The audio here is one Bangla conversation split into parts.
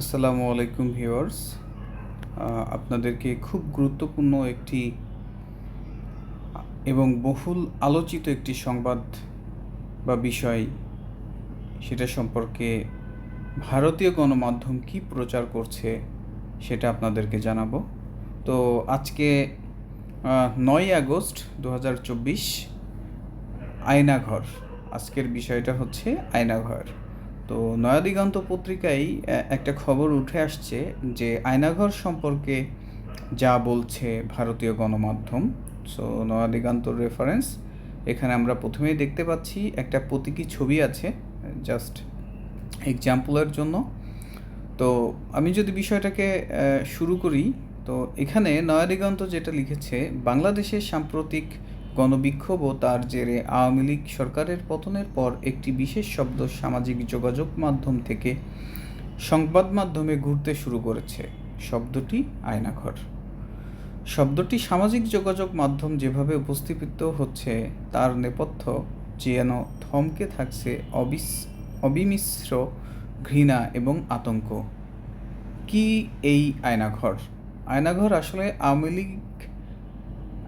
আসসালামু আলাইকুম ভিউয়ার্স। আপনাদেরকে খুব গুরুত্বপূর্ণ একটি এবং বহুল আলোচিত একটি সংবাদ বা বিষয়, সেটা সম্পর্কে ভারতীয় গণমাধ্যম কি প্রচার করছে সেটা আপনাদেরকে জানাব। তো আজকে নয় আগস্ট দু হাজার চব্বিশ, আয়নাঘর। আজকের বিষয়টা হচ্ছে আয়নাঘর। তো নয়াদিগন্ত পত্রিকায় একটা খবর উঠে আসছে যে আয়নাঘর সম্পর্কে যা বলছে ভারতীয় গণমাধ্যম সো নয়াদিগন্তর রেফারেন্স এখানে আমরা প্রথমেই দেখতে পাচ্ছি একটা প্রতীকী ছবি আছে জাস্ট এক্সাম্পলের জন্য। তো আমি যদি বিষয়টাকে শুরু করি, তো এখানে নয়াদিগন্ত যেটা লিখেছে, বাংলাদেশের সাম্প্রতিক গণবিক্ষোভ ও তার জেরে আওয়ামী লীগ সরকারের পতনের পর একটি বিশেষ শব্দ সামাজিক যোগাযোগ মাধ্যম থেকে সংবাদ মাধ্যমে ঘুরতে শুরু করেছে। শব্দটি আয়নাঘর। শব্দটি সামাজিক যোগাযোগ মাধ্যম যেভাবে উপস্থাপিত হচ্ছে, তার নেপথ্য যে যেন থমকে থাকছে অবিস, অবিমিশ্র ঘৃণা এবং আতঙ্ক। কি এই আয়নাঘর? আয়নাঘর আসলে আওয়ামী লীগ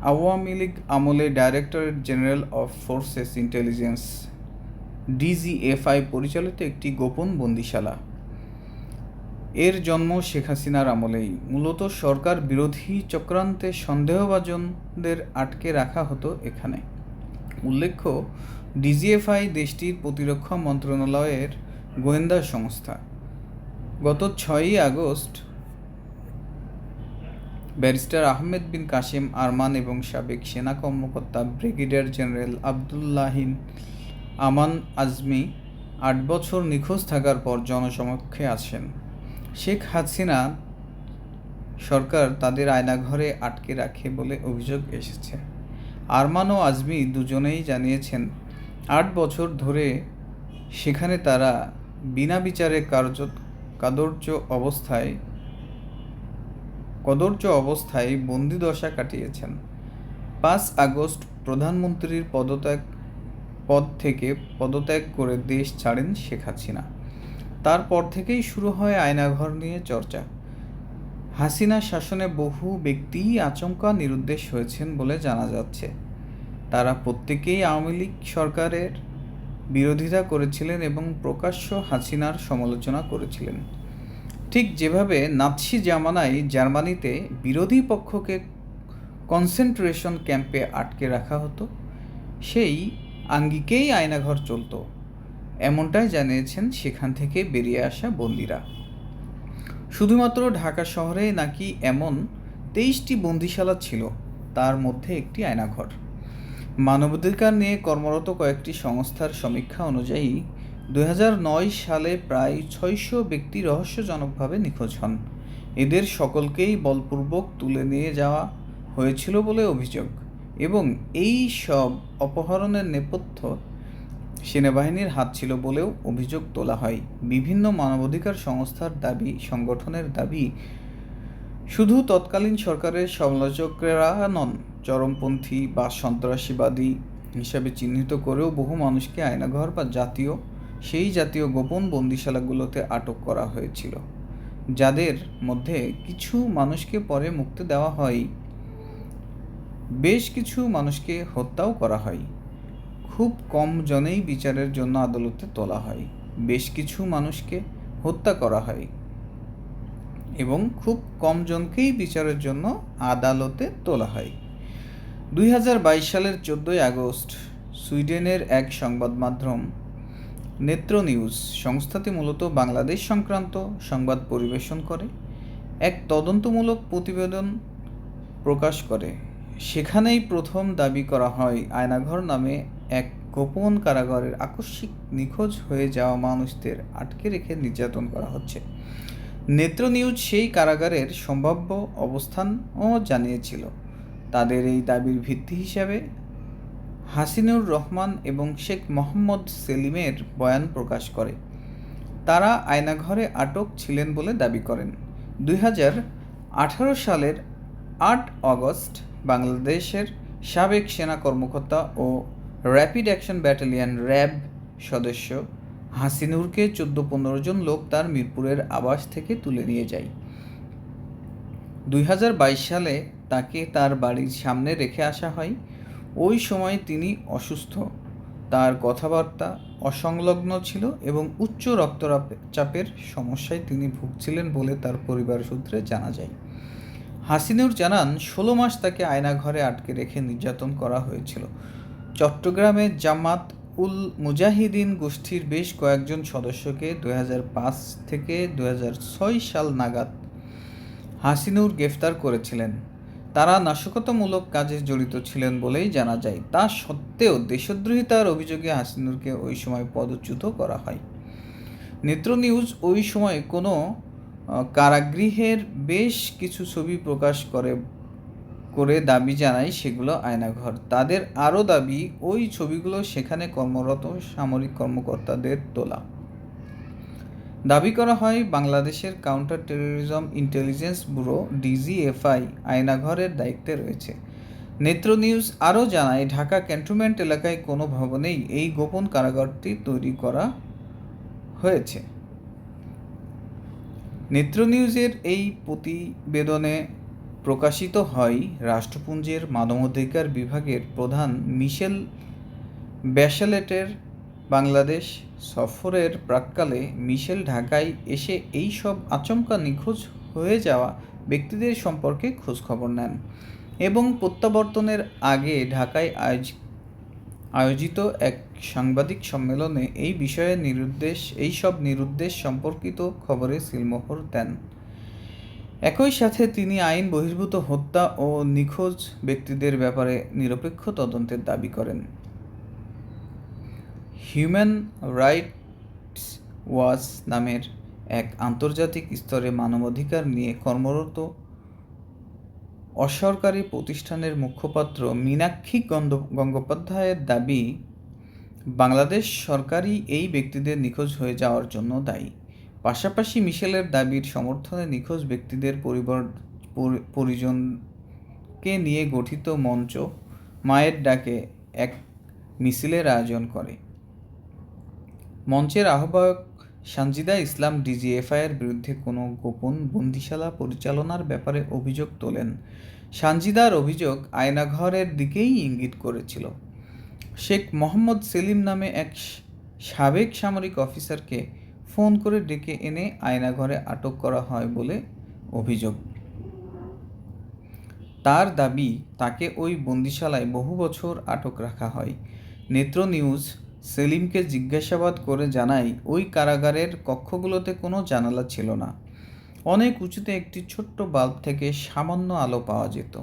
আওয়ামী লীগ আমলে directorate general of forces intelligence, DGFI পরিচালিত একটি গোপন বন্দিশালা। এর জন্ম শেখ হাসিনার আমলেই। মূলত সরকার বিরোধী চক্রান্তে সন্দেহভাজনদের আটকে রাখা হতো এখানে। উল্লেখ্য, ডিজিএফআই দেশটির প্রতিরক্ষা মন্ত্রণালয়ের গোয়েন্দা সংস্থা। গত ছয়ই আগস্ট ব্যারিস্টার আহমেদ বিন কাসিম আরমান এবং সাবেক সেনা কর্মকর্তা ব্রিগেডিয়ার জেনারেল আবদুল্লাহিন আমান আজমি আট বছর নিখোঁজ থাকার পর জনসমক্ষে আসেন শেখ হাসিনা সরকার তাদের আয়নাঘরে আটকে রাখে বলে অভিযোগ এসেছে। আরমান ও আজমি দুজনেই জানিয়েছেন, আট বছর ধরে সেখানে তারা বিনা বিচারে কার্য কাদর্য অবস্থায় কদর্য অবস্থায় বন্দিদশা কাটিয়েছেন। পাঁচ আগস্ট প্রধানমন্ত্রীর পদত্যাগ, পদ থেকে পদত্যাগ করে দেশ ছাড়েন শেখ হাসিনা। তারপর থেকেই শুরু হয় আয়নাঘর নিয়ে চর্চা। হাসিনা শাসনে বহু ব্যক্তিই আচমকা নিরুদ্দেশ হয়েছেন বলে জানা যাচ্ছে। তারা প্রত্যেকেই আওয়ামী লীগ সরকারের বিরোধিতা করেছিলেন এবং প্রকাশ্য হাসিনার সমালোচনা করেছিলেন। ঠিক যেভাবে নাৎসি জামানায় জার্মানিতে বিরোধী পক্ষকে কনসেন্ট্রেশন ক্যাম্পে আটকে রাখা হতো, সেই আঙ্গিকেই আয়নাঘর চলতো, এমনটাই জানিয়েছেন সেখান থেকে বেরিয়ে আসা বন্দিরা। শুধুমাত্র ঢাকা শহরে নাকি এমন তেইশটি বন্দিশালা ছিল, তার মধ্যে একটি আয়নাঘর। মানবাধিকার নিয়ে কর্মরত কয়েকটি সংস্থার সমীক্ষা অনুযায়ী দু হাজার নয় সালে প্রায় ছয়শো ব্যক্তি রহস্যজনকভাবে নিখোঁজ হন। এদের সকলকেই বলপূর্বক তুলে নিয়ে যাওয়া হয়েছিল বলে অভিযোগ এবং এই সব অপহরণের নেপথ্য সেনাবাহিনীর হাত ছিল বলেও অভিযোগ তোলা হয়। বিভিন্ন মানবাধিকার সংস্থার দাবি, সংগঠনের দাবি, শুধু তৎকালীন সরকারের সমালোচকরা নন, চরমপন্থী বা সন্ত্রাসীবাদী হিসাবে চিহ্নিত করেও বহু মানুষকে আয়নাঘর বা জাতীয় সেই জাতীয় গোপন বন্দিশালাগুলোতে আটক করা হয়েছিল, যাদের মধ্যে কিছু মানুষকে পরে মুক্তি দেওয়া হয়। বেশ কিছু মানুষকে হত্যাও করা হয়। খুব কম জনেই বিচারের জন্য আদালতে তোলা হয়। বেশ কিছু মানুষকে হত্যা করা হয় এবং খুব কম জনকেই বিচারের জন্য আদালতে তোলা হয়। দুই হাজার বাইশ সালের চোদ্দোই আগস্ট, সুইডেনের এক সংবাদ মাধ্যম নেত্র নিউজ সংস্থাটি মূলত বাংলাদেশ সংক্রান্ত সংবাদ পরিবেশন করে, এক তদন্তমূলক প্রতিবেদন প্রকাশ করে। সেখানেই প্রথম দাবি করা হয়, আয়নাঘর নামে এক গোপন কারাগারের আকস্মিক নিখোঁজ হয়ে যাওয়া মানুষদের আটকে রেখে নির্যাতন করা হচ্ছে। নেত্র নিউজ সেই কারাগারের সম্ভাব্য অবস্থানও জানিয়েছিল। তাদের এই দাবির ভিত্তি হিসাবে হাসিনুর রহমান এবং শেখ মোহাম্মদ সেলিমের বয়ান প্রকাশ করে। তারা আয়নাঘরে আটক ছিলেন বলে দাবি করেন। দুই হাজার আঠারো সালের আট আগস্ট বাংলাদেশের সাবেক সেনা কর্মকর্তা ও র্যাপিড অ্যাকশন ব্যাটালিয়ন র্যাব সদস্য হাসিনুরকে চোদ্দ পনেরো জন লোক তার মিরপুরের আবাস থেকে তুলে নিয়ে যায়। দুই হাজার বাইশ সালে তাকে তার বাড়ির সামনে রেখে আসা হয়। ওই সময় তিনি অসুস্থ। তার কথাবার্তা অসংলগ্ন ছিল এবং উচ্চ রক্তচাপের সমস্যায় তিনি ভুগছিলেন বলে তার পরিবার সূত্রে জানা যায়। হাসিনুর জানান, ষোলো মাস তাকে আয়নাঘরে আটকে রেখে নির্যাতন করা হয়েছিল। চট্টগ্রামে জামাত উল মুজাহিদিন গোষ্ঠীর বেশ কয়েকজন সদস্যকে দু হাজার পাঁচ থেকে দু হাজার ছয় সাল নাগাদ হাসিনুর গ্রেফতার করেছিলেন। তারা নাশকতামূলক কাজে জড়িত ছিলেন বলেই জানা যায়। তা সত্ত্বেও দেশদ্রোহিতার অভিযোগে হাসিনুরকে ওই সময় পদচ্যুত করা হয়। নেত্র নিউজ ওই সময় কোনো কারাগৃহের বেশ কিছু ছবি প্রকাশ করে করে দাবি জানায় সেগুলো আয়নাঘর। তাদের আরও দাবি, ওই ছবিগুলো সেখানে কর্মরত সামরিক কর্মকর্তাদের তোলা। দাবি করা হয় বাংলাদেশের counter terrorism intelligence bureau, DGFI, আয়নাঘরের দায়িত্বে রয়েছে। নেত্র নিউজ আরও জানায়, ঢাকা ক্যান্টনমেন্ট এলাকায় কোনো ভবনেই এই গোপন কারাগারটি তৈরি করা হয়েছে। নেত্র নিউজের এই প্রতিবেদনে প্রকাশিত হয়, রাষ্ট্রপুঞ্জের মানবাধিকার বিভাগের প্রধান মিশেল ব্যাশেলেটের বাংলাদেশ সফরের প্রাককালে মিশেল ঢাকায় এসে এই সব আচমকা নিখোঁজ হয়ে যাওয়া ব্যক্তিদের সম্পর্কে খোঁজখবর নেন এবং প্রত্যাবর্তনের আগে ঢাকায় আয়োজ, আয়োজিত এক সাংবাদিক সম্মেলনে এই বিষয়ে নিরুদ্দেশ, এই সব নিরুদ্দেশ সম্পর্কিত খবরে সিলমোহর দেন। একই সাথে তিনি আইন বহির্ভূত হত্যা ও নিখোঁজ ব্যক্তিদের ব্যাপারে নিরপেক্ষ তদন্তের দাবি করেন। হিউম্যান রাইটস ওয়াচ নামের এক আন্তর্জাতিক স্তরে মানবাধিকার নিয়ে কর্মরত অসরকারি প্রতিষ্ঠানের মুখপাত্র মীনাক্ষী গঙ্গোপাধ্যায়ের দাবি, বাংলাদেশ সরকারই এই ব্যক্তিদের নিখোঁজ হয়ে যাওয়ার জন্য দায়ী। পাশাপাশি মিশেলের দাবির সমর্থনে নিখোঁজ ব্যক্তিদের পরিবার পরিজনকে নিয়ে গঠিত মঞ্চ মায়ের ডাকে এক মিছিলের আয়োজন করে। মঞ্চের আহ্বায়ক সানজিদা ইসলাম ডিজিএফআইয়ের বিরুদ্ধে কোনো গোপন বন্দিশালা পরিচালনার ব্যাপারে অভিযোগ তোলেন। সানজিদার অভিযোগ আয়নাঘরের দিকেই ইঙ্গিত করেছিল। শেখ মোহাম্মদ সেলিম নামে এক সাবেক সামরিক অফিসারকে ফোন করে ডেকে এনে আয়নাঘরে আটক করা হয় বলে অভিযোগ। তার দাবি, তাকে ওই বন্দিশালায় বহু বছর আটক রাখা হয়। নেত্র নিউজ সেলিমকে জিজ্ঞাসাবাদ করে জানাই, ওই কারাগারের কক্ষগুলোতে কোনো জানালা ছিল না। অনেক উঁচুতে একটি ছোট্ট বাল্ব থেকে সামান্য আলো পাওয়া যেত।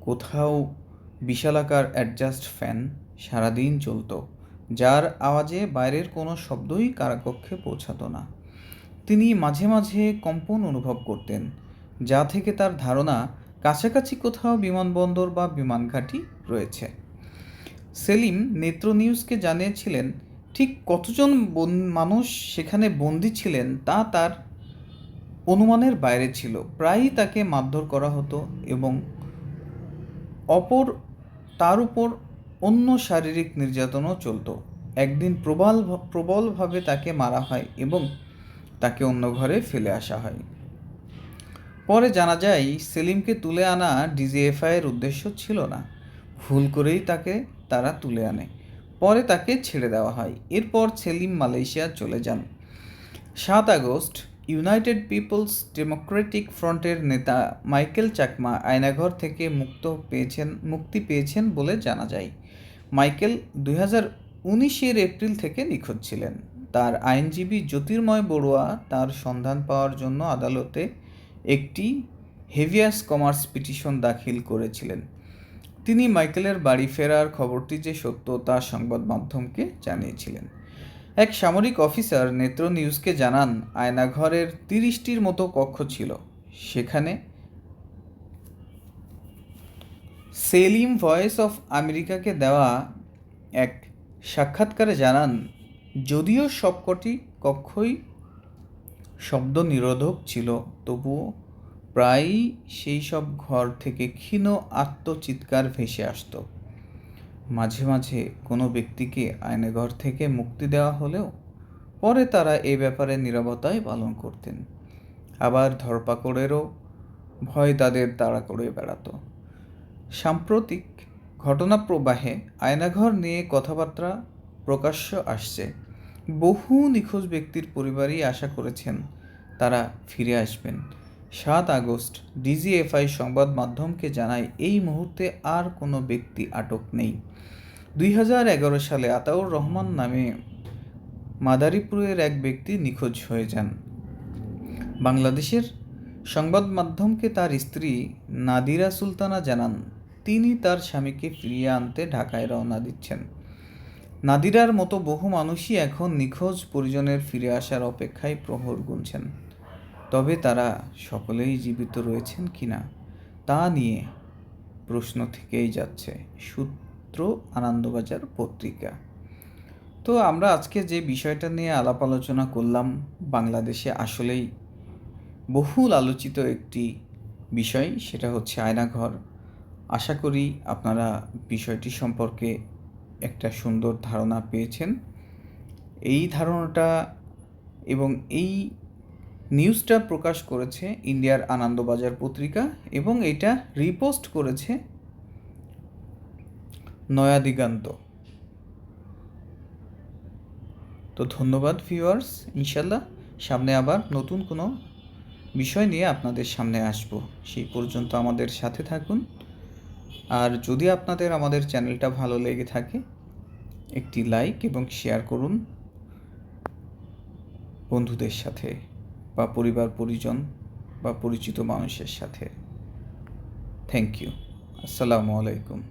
কোথাও বিশালাকার অ্যাডজাস্ট ফ্যান সারাদিন চলত, যার আওয়াজে বাইরের কোনো শব্দই কারাকক্ষে পৌঁছাতো না। তিনি মাঝে মাঝে কম্পন অনুভব করতেন, যা থেকে তার ধারণা কাছাকাছি কোথাও বিমানবন্দর বা বিমানঘাটি রয়েছে। সেলিম নেত্র নিউজকে জানিয়েছিলেন, ঠিক কতজন মানুষ সেখানে বন্দী ছিলেন তা তার অনুমানের বাইরে ছিল। প্রায়ই তাকে মারধর করা হতো এবং অপর, তার উপর অন্য শারীরিক নির্যাতনও চলত। একদিন প্রবল, প্রবলভাবে তাকে মারা হয় এবং তাকে অন্য ঘরে ফেলে আসা হয়। পরে জানা যায়, সেলিমকে তুলে আনা ডিজিএফআইয়ের উদ্দেশ্য ছিল না। ভুল করেই তাকে তারা তুলে আনে। পরে তাকে ছেড়ে দেওয়া হয়। এরপর সেলিম মালয়েশিয়া চলে যান। সাত আগস্ট, ইউনাইটেড পিপলস ডেমোক্রেটিক ফ্রন্টের নেতা মাইকেল চাকমা আয়নাঘর থেকে মুক্ত পেয়েছেন, মুক্তি পেয়েছেন বলে জানা যায়। মাইকেল দুই হাজার এপ্রিল থেকে নিখোঁজ ছিলেন। তার আইনজীবী জ্যোতির্ময় বড়ুয়া তার সন্ধান পাওয়ার জন্য আদালতে একটি হেভিয়াস কমার্স পিটিশন দাখিল করেছিলেন। তিনি মাইকেলের বাড়ি ফেরার খবরটি যে সত্য তা সংবাদ মাধ্যমকে জানিয়েছিলেন। এক সামরিক অফিসার নেত্র নিউজকে জানান, আয়নাঘরের তিরিশটির মতো কক্ষ ছিল। সেখানে সেলিম ভয়েস অফ আমেরিকাকে দেওয়া এক সাক্ষাৎকারে জানান, যদিও সবকটি কক্ষই শব্দ নিরোধক ছিল, তবুও প্রায়ই সেই সব ঘর থেকে ক্ষীণ আত্মচিৎকার ভেসে আসত। মাঝে মাঝে কোনো ব্যক্তিকে আয়নাঘর থেকে মুক্তি দেওয়া হলেও পরে তারা এ ব্যাপারে নীরবতাই পালন করতেন। আবার ধরপাকড়েরও ভয় তাদের তাড়া করে বেড়াতো। সাম্প্রতিক ঘটনা প্রবাহে আয়নাঘর নিয়ে কথাবার্তা প্রকাশ্য আসছে। বহু নিখোঁজ ব্যক্তির পরিবারই আশা করেছেন তারা ফিরে আসবেন। সাত আগস্ট, ডিজিএফআই সংবাদ মাধ্যমকে জানায়, এই মুহূর্তে আর কোনো ব্যক্তি আটক নেই। দুই হাজার এগারো সালে আতাউর রহমান নামে মাদারীপুরের এক ব্যক্তি নিখোঁজ হয়ে যান। বাংলাদেশের সংবাদ মাধ্যমকে তার স্ত্রী নাদিরা সুলতানা জানান, তিনি তার স্বামীকে ফিরিয়ে আনতে ঢাকায় রওনা দিচ্ছেন। নাদিরার মতো বহু মানুষই এখন নিখোঁজ পরিজনের ফিরে আসার অপেক্ষায় প্রহর গুনছেন। তবে তারা সকলেই জীবিত রয়েছেন কি না, তা নিয়ে প্রশ্ন থেকেই যাচ্ছে সূত্র আনন্দবাজার পত্রিকা। তো আমরা আজকে যে বিষয়টা নিয়ে আলাপ আলোচনা করলাম, বাংলাদেশে আসলেই বহুল আলোচিত একটি বিষয়, সেটা হচ্ছে আয়নাঘর। আশা করি আপনারা বিষয়টি সম্পর্কে একটা সুন্দর ধারণা পেয়েছেন। এই ধারণাটা এবং এই নিউজটা প্রকাশ করেছে ইন্ডিয়ার আনন্দবাজার পত্রিকা এবং এটা রিপোস্ট করেছে নয়া দিগান্ত। তো ধন্যবাদ ভিউয়ার্স ইনশাল্লাহ সামনে আবার নতুন কোনো বিষয় নিয়ে আপনাদের সামনে আসব। সেই পর্যন্ত আমাদের সাথে থাকুন। আর যদি আপনাদের আমাদের চ্যানেলটা ভালো লেগে থাকে, একটি লাইক এবং শেয়ার করুন বন্ধুদের সাথে। বা পরিবার পরিজন বা পরিচিত মানুষের সাথে। থ্যাংক ইউ আসসালামু আলাইকুম।